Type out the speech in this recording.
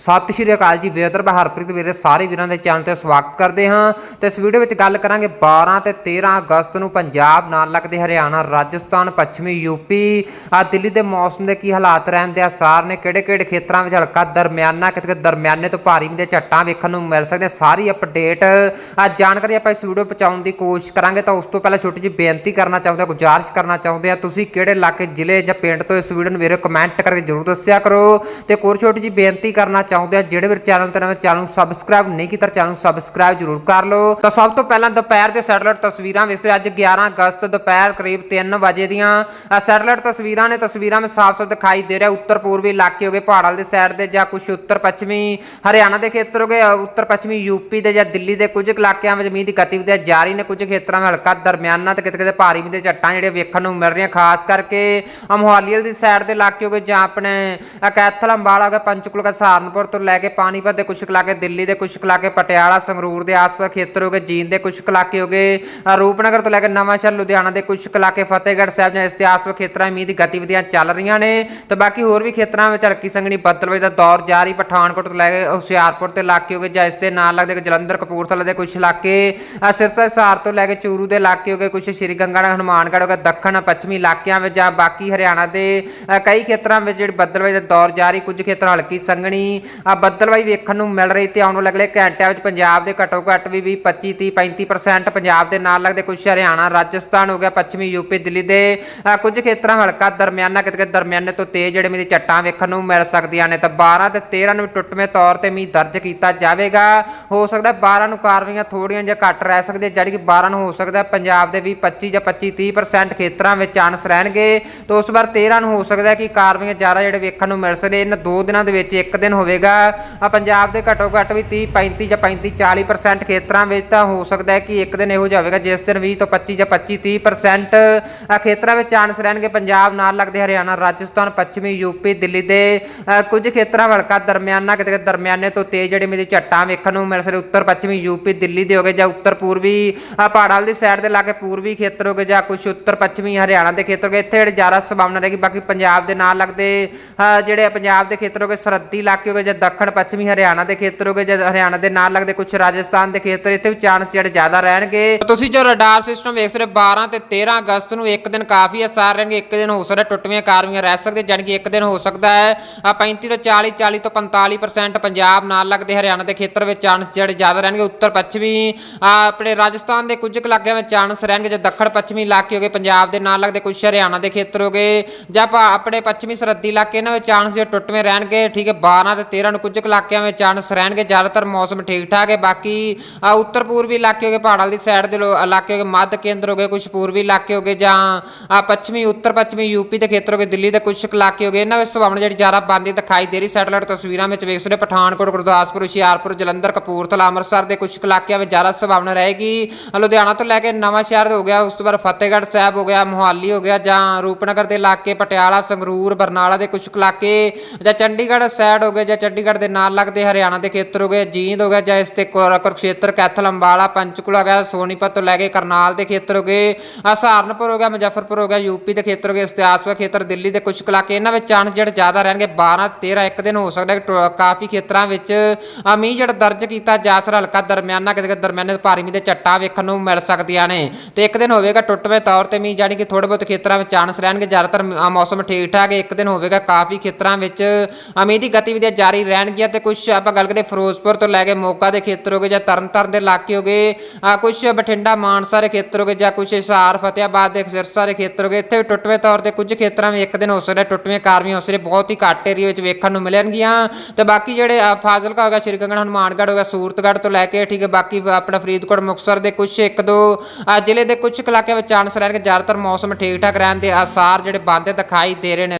ਸਤਿ ਸ਼੍ਰੀ ਅਕਾਲ ਜੀ ਵਿਦਰ ਹਰਪ੍ਰੀਤ, ਵੀਰੇ ਸਾਰੇ ਵੀਰਾਂ ਦੇ ਚੈਨਲ ਤੇ ਸਵਾਗਤ ਕਰਦੇ ਹਾਂ। ਤੇ ਇਸ ਵੀਡੀਓ ਵਿੱਚ ਗੱਲ ਕਰਾਂਗੇ 12 ਤੇ 13 ਅਗਸਤ ਨੂੰ ਪੰਜਾਬ ਨਾਲ ਲੱਗਦੇ ਹਰਿਆਣਾ, ਰਾਜਸਥਾਨ, ਪੱਛਮੀ ਯੂਪੀ ਆ ਦਿੱਲੀ ਦੇ ਮੌਸਮ ਦੇ ਕੀ ਹਾਲਾਤ ਰਹਿਣ ਦੇ ਆਸਾਰ ਨੇ ਕਿਹੜੇ ਕਿਹੜੇ ਖੇਤਰਾਂ ਵਿੱਚ ਹਲਕਾ ਦਰਮਿਆਨਾ ਕਿਤੇ ਦਰਮਿਆਨੇ ਤੋਂ ਭਾਰੀ ਦੇ ਝੱਟਾਂ ਵੇਖਣ ਨੂੰ ਮਿਲ ਸਕਦੇ ਸਾਰੀ ਅਪਡੇਟ ਆ ਜਾਣਕਾਰੀ ਆਪਾਂ ਇਸ ਵੀਡੀਓ ਪਹੁੰਚਾਉਣ ਦੀ ਕੋਸ਼ਿਸ਼ ਕਰਾਂਗੇ ਤਾਂ ਉਸ ਤੋਂ ਪਹਿਲਾਂ ਛੋਟੀ ਜਿਹੀ ਬੇਨਤੀ ਕਰਨਾ ਚਾਹੁੰਦੇ ਹਾਂ ਗੁਜ਼ਾਰਿਸ਼ ਕਰਨਾ ਚਾਹੁੰਦੇ ਆ। ਤੁਸੀਂ ਕਿਹੜੇ ਇਲਾਕੇ, ਜ਼ਿਲ੍ਹੇ ਜਾਂ ਪਿੰਡ ਤੋਂ ਇਸ ਵੀਡੀਓ ਨੂੰ ਵੀਰੇ ਕਮੈਂਟ ਕਰਕੇ ਜਰੂਰ ਦੱਸਿਆ ਕਰੋ। ਤੇ ਇੱਕ ਹੋਰ ਛੋਟੀ ਜਿਹੀ ਬੇਨਤੀ ਕਰਨਾ ਚਾਹੁੰਦੇ ਆ, ਜਿਹੜੇ ਵੀਰ ਚੈਨਲ ਤੇ ਨਵੇਂ ਚੈਨਲ ਨੂੰ ਸਬਸਕ੍ਰਾਈਬ ਨਹੀਂ ਕੀਤਾ, ਚੈਨਲ ਨੂੰ ਸਬਸਕ੍ਰਾਈਬ ਜਰੂਰ ਕਰ ਲਓ। ਤਾਂ ਸਭ ਤੋਂ ਪਹਿਲਾਂ ਦੁਪਹਿਰ ਦੇ ਸੈਟਲਾਈਟ ਤਸਵੀਰਾਂ ਵਿੱਚ ਤੇ ਅੱਜ 11 ਅਗਸਤ, ਦੁਪਹਿਰ ਕਰੀਬ 3 ਵਜੇ ਦੀਆਂ। ਆਹ ਸੈਟਲਾਈਟ ਤਸਵੀਰਾਂ ਨੇ, ਤਸਵੀਰਾਂ ਵਿੱਚ ਸਾਫ਼-ਸਾਫ਼ ਦਿਖਾਈ ਦੇ ਰਿਹਾ ਉੱਤਰ ਪੂਰਬੀ ਇਲਾਕੇ ਹੋਗੇ ਪਹਾੜਾਂ ਦੇ ਸਾਈਡ ਦੇ ਜਾਂ ਕੁਝ ਉੱਤਰ ਪੱਛਮੀ ਹਰਿਆਣਾ ਦੇ ਖੇਤਰ ਹੋਗੇ ਅਹ ਉੱਤਰ ਪੱਛਮੀ ਯੂਪੀ ਦੇ ਜਾਂ ਦਿੱਲੀ ਦੇ ਕੁਝ ਇਲਾਕਿਆਂ ਵਿੱਚ ਮੀਂਹ ਦੀ ਗਤੀਵਿਧੀਆਂ ਜਾਰੀ ਨੇ, ਕੁਝ ਖੇਤਰਾਂ ਵਿੱਚ ਹਲਕਾ ਦਰਮਿਆਨਾ ਤੇ ਕਿਤੇ-ਕਿਤੇ ਭਾਰੀ ਮੀਂਹ ਦੇ ਝੱਟਾਂ ਜਿਹੜੇ ਵੇਖਣ ਨੂੰ ਮਿਲ ਰਹੀਆਂ, ਖਾਸ ਕਰਕੇ ਆਹ ਮੋਹਾਲੀ ਦੀ ਸਾਈਡ ਦੇ ਇਲਾਕੇ ਹੋਗੇ ਜਾਂ ਆਪਣੇ ਕੈਥਲ, ਅੰਬਾਲਾ ਹੋਗਾ ਪੰਚਕੂਲਾ, ਸਹਾਰਨਪੁਰ ਤੋਂ ਲੈ ਕੇ ਪਾਣੀਪਤ ਦੇ ਕੁਝ ਕੁ ਇਲਾਕੇ ਦਿੱਲੀ ਦੇ ਕੁਝ ਕੁ ਇਲਾਕੇ ਪਟਿਆਲਾ, ਸੰਗਰੂਰ ਦੇ ਆਸ-ਪਾਸ ਖੇਤਰ ਹੋਗੇ ਜੀਨ ਦੇ ਕੁਝ ਕੁ ਇਲਾਕੇ ਹੋਗੇ ਰੂਪਨਗਰ ਤੋਂ ਲੈ ਕੇ ਨਵਾਂਸ਼ਹਿਰ ਲੁਧਿਆਣਾ ਦੇ ਕੁਝ ਕੁ ਇਲਾਕੇ ਫਤਿਹਗੜ੍ਹ ਸਾਹਿਬ ਜਾਂ ਇਸ ਦੇ ਆਸ-ਪਾਸ ਖੇਤਰਾਂ ਮੀਂਹ ਦੀ ਗਤੀਵਿਧੀਆਂ ਚੱਲ ਰਹੀਆਂ ਨੇ। ਤੇ ਬਾਕੀ ਹੋਰ ਵੀ ਖੇਤਰਾਂ ਵਿੱਚ ਹਲਕੀ ਸੰਘਣੀ ਬੱਦਲਵਾਈ ਦਾ ਦੌਰ ਜਾਰੀ, ਪਠਾਨਕੋਟ ਤੋਂ ਲੈ ਕੇ ਹੁਸ਼ਿਆਰਪੁਰ ਤੇ ਇਲਾਕੇ ਹੋਗੇ ਜਾਂ ਇਸ ਦੇ ਨਾਲ ਲੱਗਦੇ ਕਿ ਜਲੰਧਰ, ਕਪੂਰਥਲਾ ਦੇ ਕੁਝ ਇਲਾਕੇ ਸਿਰਸਾ, ਹਿਸਾਰ ਤੋਂ ਲੈ ਕੇ ਚੂਰੂ ਦੇ ਇਲਾਕੇ ਹੋਗੇ ਕੁਝ ਸ਼੍ਰੀ ਗੰਗਾਨਗਰ ਹਨੂਮਾਨਗੜ੍ਹ ਹੋਗਾ ਦੱਖਣ, ਪੱਛਮੀ ਇਲਾਕਿਆਂ ਵਿੱਚ ਜਾਂ ਬਾਕੀ ਹਰਿਆਣਾ ਦੇ ਕਈ ਖੇਤਰਾਂ ਵਿੱਚ ਜਿਹੜੀ ਬੱਦਲਵਾਈ ਦਾ ਦੌਰ ਜਾਰੀ, ਕੁਝ ਖੇਤਰ ਹਲਕੀ ਸੰਘਣੀ ਆ ਬੱਦਲਵਾਈ ਵੇਖਣ ਨੂੰ ਮਿਲ ਰਹੀ ਤੇ ਆਉਣ ਵਾਲੇ ਅਗਲੇ ਘੰਟਿਆਂ ਵਿੱਚ ਪੰਜਾਬ ਦੇ ਘੱਟੋ ਘੱਟ ਵੀ 20 25 30 35% ਪੰਜਾਬ ਦੇ ਨਾਲ ਲੱਗਦੇ ਕੁਝ ਹਰਿਆਣਾ, ਰਾਜਸਥਾਨ ਹੋ ਗਿਆ, ਪੱਛਮੀ ਯੂਪੀ, ਦਿੱਲੀ ਦੇ ਅਹ ਕੁਝ ਖੇਤਰਾਂ ਹਲਕਾ ਦਰਮਿਆਨਾ, ਕਿਤੇ ਦਰਮਿਆਨੇ ਤੋਂ ਤੇਜ਼ ਜਿਹੜੇ ਮੀਂਹ ਦੀ ਝੱਟਾਂ ਵੇਖਣ ਨੂੰ ਮਿਲ ਸਕਦੀਆਂ ਨੇ ਤਾਂ 12 ਤੇ 13 ਨੂੰ ਟੁੱਟਵੇਂ ਤੌਰ ਤੇ ਮੀਂਹ ਦਰਜ ਕੀਤਾ ਜਾਵੇਗਾ। ਹੋ ਸਕਦਾ 12 ਨੂੰ ਕਾਰਵਾਈਆਂ ਥੋੜੀਆਂ ਜਿਹਾ ਘੱਟ ਰਹਿ ਸਕਦੀਆਂ ਜਿਹੜੀ ਕਿ 12 ਨੂੰ ਹੋ ਸਕਦਾ ਪੰਜਾਬ ਦੇ ਵੀ 25 ਜਾਂ 25 30% ਖੇਤਰਾਂ ਵਿੱਚ ਚਾਂਸ ਰਹਿਣਗੇ। ਤੇ ਉਸ ਵਾਰ 13 ਨੂੰ ਹੋ ਸਕਦਾ ਕਿ ਕਾਰਵਾਈਆਂ ਜ਼ਿਆਦਾ ਜਿਹੜੇ ਵੇਖਣ ਨੂੰ ਮਿਲ ਸਕਦੇ, ਇਹਨਾਂ ਦੋ ਦਿਨਾਂ ਦੇ ਵਿੱਚ ਇੱਕ ਦਿਨ ਹੋਵੇ ਹੋਵੇਗਾ। ਆ ਪੰਜਾਬ ਦੇ ਘੱਟੋ ਘੱਟ ਵੀ 30 35 ਜਾਂ 35 40% ਖੇਤਰਾਂ ਵਿੱਚ ਤਾਂ ਹੋ ਸਕਦਾ ਹੈ ਕਿ ਇੱਕ ਦਿਨ ਇਹੋ ਜਿਹਾ ਹੋਵੇਗਾ ਜਿਸ ਦਿਨ 20 ਤੋਂ 25 ਜਾਂ 25 30% ਖੇਤਰਾਂ ਵਿੱਚ ਚਾਂਸ ਰਹਿਣਗੇ। ਪੰਜਾਬ ਨਾਲ ਲੱਗਦੇ ਹਰਿਆਣਾ ਰਾਜਸਥਾਨ ਪੱਛਮੀ ਯੂਪੀ ਦਿੱਲੀ ਦੇ ਅ, ਕੁਝ ਖੇਤਰਾਂ ਵਿੱਚ ਹਲਕਾ ਦਰਮਿਆਨਾ ਕਿਤੇ ਕਿਤੇ ਦਰਮਿਆਨੇ ਤੋਂ ਤੇਜ਼ ਜਿਹੜੇ ਮੇਰੀ ਝੱਟਾਂ ਵੇਖਣ ਨੂੰ ਮਿਲ ਸਕਦੇ ਉੱਤਰ ਪੱਛਮੀ ਯੂਪੀ ਦਿੱਲੀ ਦੇ ਹੋਗੇ ਜਾਂ ਉੱਤਰ ਪੂਰਬੀ ਪਹਾੜਾਂ ਦੀ ਸਾਈਡ ਦੇ ਲਾਗੇ ਪੂਰਬੀ ਖੇਤਰ ਹੋਗੇ ਜਾਂ ਕੁਝ ਉੱਤਰ ਪੱਛਮੀ ਹਰਿਆਣਾ ਦੇ ਖੇਤਰ ਹੋਗੇ ਇੱਥੇ ਜਿਹੜੇ ਜ਼ਿਆਦਾ ਸੰਭਾਵਨਾ ਰਹੇਗੀ ਬਾਕੀ ਪੰਜਾਬ ਦੇ ਨਾਲ ਲੱਗਦੇ ਜਿਹੜੇ ਪੰਜਾਬ ਦੇ ਖੇਤਰ ਹੋਗੇ ਸਰਹੱਦੀ ਇਲਾਕੇ ਹੋਗੇ ਜਦ ਦੱਖਣ, ਪੱਛਮੀ ਹਰਿਆਣਾ ਦੇ ਖੇਤਰ ਹੋਗੇ ਜਦ ਹਰਿਆਣਾ ਦੇ ਨਾਲ ਲੱਗਦੇ ਕੁਝ ਰਾਜਸਥਾਨ ਦੇ ਖੇਤਰ, ਇੱਥੇ ਵੀ ਚਾਂਸ ਜਿਹੜੇ ਜ਼ਿਆਦਾ ਰਹਿਣਗੇ। ਤੁਸੀਂ ਜੋ ਰਡਾਰ ਸਿਸਟਮ ਵੇਖ ਸਕਦੇ 12 ਤੇ 13 ਅਗਸਤ ਨੂੰ ਇੱਕ ਦਿਨ ਕਾਫੀ ਅਸਾਰ ਰਹਿਣਗੇ, ਇੱਕ ਦਿਨ ਹੋ ਸਕਦਾ ਟੁੱਟਵੀਆਂ ਕਾਰਵਾਈਆਂ ਰਹਿ ਸਕਦੀਆਂ ਜਾਣੀ ਕਿ ਇੱਕ ਦਿਨ ਹੋ ਸਕਦਾ ਹੈ। ਆ 35 ਤੋਂ 40 40 ਤੋਂ 45% ਪੰਜਾਬ ਨਾਲ ਲੱਗਦੇ ਹਰਿਆਣਾ ਦੇ ਖੇਤਰ ਵਿੱਚ ਚਾਂਸ ਜਿਹੜੇ ਜ਼ਿਆਦਾ ਰਹਿਣਗੇ। ਉੱਤਰ, ਪੱਛਮੀ ਆਪਣੇ ਰਾਜਸਥਾਨ ਦੇ ਕੁਝ ਕੁ ਇਲਾਕਿਆਂ ਵਿੱਚ ਚਾਂਸ ਰਹਿਣਗੇ, ਜਾਂ ਦੱਖਣ, ਪੱਛਮੀ ਇਲਾਕੇ ਹੋਗੇ, ਪੰਜਾਬ ਦੇ ਨਾਲ ਲੱਗਦੇ ਕੁਝ ਹਰਿਆਣਾ ਦੇ ਖੇਤਰ ਹੋਗੇ। ਜਾਂ ਆਪਾਂ ਆਪਣੇ ਪੱਛਮੀ ਸਰਹੱਦੀ ਇਲਾਕੇ, ਇਹਨਾਂ ਵਿੱਚ ਚਾਂਸ ਜੇ ਟੁੱਟਵੇਂ ਰਹਿਣਗੇ, ਠੀਕ ਹੈ 12 ਤੇ 13 ਨੂੰ ਕੁਝ ਕੁ ਇਲਾਕਿਆਂ ਵਿੱਚ ਚਾਂਸ ਰਹਿਣਗੇ ਜ਼ਿਆਦਾਤਰ ਮੌਸਮ ਠੀਕ ਠਾਕ ਹੈ। ਬਾਕੀ ਆ ਉੱਤਰ ਪੂਰਬੀ ਇਲਾਕੇ ਹੋਗੇ ਪਹਾੜਾਂ ਦੀ ਸਾਈਡ ਦੇ ਲੋ- ਇਲਾਕੇ ਹੋਗੇ ਮੱਧ ਕੇਂਦਰ ਹੋਗੇ ਕੁਝ ਪੂਰਬੀ ਇਲਾਕੇ ਹੋਗੇ ਜਾਂ ਪੱਛਮੀ ਉੱਤਰ ਪੱਛਮੀ ਯੂਪੀ ਦੇ ਖੇਤਰ ਹੋ ਗਏ ਦਿੱਲੀ ਦੇ ਕੁਝ ਕੁ ਹੋ ਗਏ। ਇਹਨਾਂ ਵਿੱਚ ਸੰਭਾਵਨਾ ਜਿਹੜੀ ਜ਼ਿਆਦਾ ਬੰਦੀ ਦਿਖਾਈ ਦੇ ਰਹੀ ਸੈਟਲਾਈਟ ਤਸਵੀਰਾਂ ਵਿੱਚ ਵੇਖ ਸਕਦੇ ਹੋ, ਪਠਾਨਕੋਟ ਗੁਰਦਾਸਪੁਰ ਹੁਸ਼ਿਆਰਪੁਰ ਜਲੰਧਰ ਕਪੂਰਥਲਾ ਅੰਮ੍ਰਿਤਸਰ ਦੇ ਕੁਝ ਕੁ ਇਲਾਕਿਆਂ ਵਿੱਚ ਜ਼ਿਆਦਾ ਸੰਭਾਵਨਾ ਰਹੇਗੀ। ਲੁਧਿਆਣਾ ਤੋਂ ਲੈ ਕੇ ਨਵਾਂ ਸ਼ਹਿਰ ਹੋ ਗਿਆ ਉਸ ਤੋਂ ਬਾਅਦ ਫਤਿਹਗੜ੍ਹ ਸਾਹਿਬ ਹੋ ਗਿਆ ਮੋਹਾਲੀ ਹੋ ਗਿਆ ਜਾਂ ਰੂਪਨਗਰ ਦੇ ਇਲਾਕੇ ਪਟਿਆਲਾ ਸੰਗਰੂਰ ਬਰਨਾਲਾ ਦੇ ਕੁਝ ਕੁ ਇਲਾਕੇ ਜਾਂ ਚੰਡੀਗੜ੍ਹ ਸਾਈਡ ਹੋ ਗਏ ਜਾਂ ਚੰਡੀਗੜ੍ਹ ਦੇ ਨਾਲ ਲੱਗਦੇ ਹਰਿਆਣਾ ਦੇ ਖੇਤਰ ਹੋ ਗਏ, ਜੀਂਦ ਹੋ ਗਿਆ, ਜਾਂ ਇਸ ਤੇ ਕੁਰ- ਕੁਰੂਕਸ਼ੇਤਰ ਕੈਥਲ ਅੰਬਾਲਾ ਪੰਚਕੂਲਾ ਹੋ ਗਿਆ, ਸੋਨੀਪਤ ਤੋਂ ਲੈ ਕੇ ਕਰਨਾਲ ਦੇ ਖੇਤਰ ਹੋ ਗਏ ਆਹ ਸਹਾਰਨਪੁਰ ਹੋ ਗਿਆ, ਮੁਜ਼ੱਫਰਪੁਰ ਹੋ ਗਿਆ, ਯੂਪੀ ਦੇ ਖੇਤਰ ਹੋ ਗਏ, ਇਸ ਤੇ ਆਸ-ਪਾਸ ਖੇਤਰ, ਦਿੱਲੀ ਦੇ ਕੁਝ ਕੁ ਇਲਾਕੇ, ਇਹਨਾਂ ਵਿੱਚ ਚਾਂਸ ਜਿਹੜੇ ਜ਼ਿਆਦਾ ਰਹਿਣਗੇ 12 13 ਇੱਕ ਦਿਨ ਹੋ ਸਕਦਾ ਹੈ ਕਾਫੀ ਖੇਤਰਾਂ ਵਿੱਚ ਆ ਮੀਂਹ ਜਿਹੜਾ ਦਰਜ ਕੀਤਾ ਜਾ ਸਕਦਾ, ਹਲਕਾ ਦਰਮਿਆਨਾ, ਕਿਤੇ ਦਰਮਿਆਨੇ ਤੋਂ ਭਾਰੀ ਮੀਂਹ ਦੇ ਝੱਟਾਂ ਵੇਖਣ ਨੂੰ ਮਿਲ ਸਕਦੀਆਂ ਨੇ, ਤੇ ਇੱਕ ਦਿਨ ਹੋਵੇਗਾ ਟੁੱਟਵੇਂ ਤੌਰ ਤੇ ਮੀਂਹ, ਜਾਣੀ ਕਿ ਥੋੜੇ ਬਹੁਤ ਖੇਤਰਾਂ ਵਿੱਚ ਚਾਂਸ ਰਹਿਣਗੇ, ਜ਼ਿਆਦਾਤਰ ਮੌਸਮ ਠੀਕ ਠਾਕ ਇੱਕ ਦਿਨ ਹੋਵੇਗਾ ਕਾਫੀ ਖੇਤਰਾਂ ਵਿੱਚ ਆ ਮੀਂਹ ਦੀ ਗਤੀਵਿਧੀਆਂ ਜਾਰੀ ਰਹਿਣਗੀਆਂ ਤੇ ਕੁਝ ਆਪਾਂ ਗੱਲ ਕਰੀਏ ਫਿਰੋਜ਼ਪੁਰ ਤੋਂ ਲੈ ਕੇ ਮੋਗਾ ਦੇ ਖੇਤਰ ਹੋ ਗਏ ਜਾਂ ਤਰਨਤਾਰਨ ਦੇ ਇਲਾਕੇ ਹੋ ਗਏ ਆ ਕੁਝ ਬਠਿੰਡਾ, ਮਾਨਸਾ ਦੇ ਖੇਤਰ ਹੋ ਗਏ ਜਾਂ ਕੁਝ ਹਿਸਾਰ ਫਤਿਆਬਾਦ ਦੇ ਸਿਰਸਾ ਦੇ ਖੇਤਰ ਹੋ ਗਏ, ਇੱਥੇ ਵੀ ਟੁੱਟਵੇਂ ਤੌਰ ਤੇ ਕੁਝ ਖੇਤਰਾਂ ਵਿੱਚ ਇੱਕ ਦਿਨ ਹੋ ਸਕਦਾ ਟੁੱਟਵੇਂ ਕਾਰਵਾਈਆਂ ਹੋ ਸਕਦੀਆਂ ਬਹੁਤ ਹੀ ਘੱਟ ਏਰੀਆ ਵਿੱਚ ਵੇਖਣ ਨੂੰ ਮਿਲਣਗੀਆਂ। ਤੇ ਬਾਕੀ ਜਿਹੜੇ ਫਾਜ਼ਿਲਕਾ ਹੋ ਗਿਆ, ਸ਼੍ਰੀ ਗੰਗਨ ਹਨੂਮਾਨਗੜ੍ਹ ਹੋ ਗਿਆ, ਸੂਰਤਗੜ੍ਹ ਤੋਂ ਲੈ ਕੇ ਠੀਕ ਹੈ, ਬਾਕੀ ਆਪਣਾ ਫਰੀਦਕੋਟ, ਮੁਕਤਸਰ ਦੇ ਕੁਝ ਇੱਕ ਦੋ ਜ਼ਿਲ੍ਹੇ ਦੇ ਕੁਝ ਇਲਾਕਿਆਂ ਵਿੱਚ ਚਾਂਸ ਰਹਿਣਗੇ, ਜ਼ਿਆਦਾਤਰ ਮੌਸਮ ਠੀਕ ਠਾਕ ਰਹਿਣ ਦੇ ਆਸਾਰ ਜਿਹੜੇ ਬੰਦ ਦਿਖਾਈ ਦੇ ਰਹੇ ਨੇ।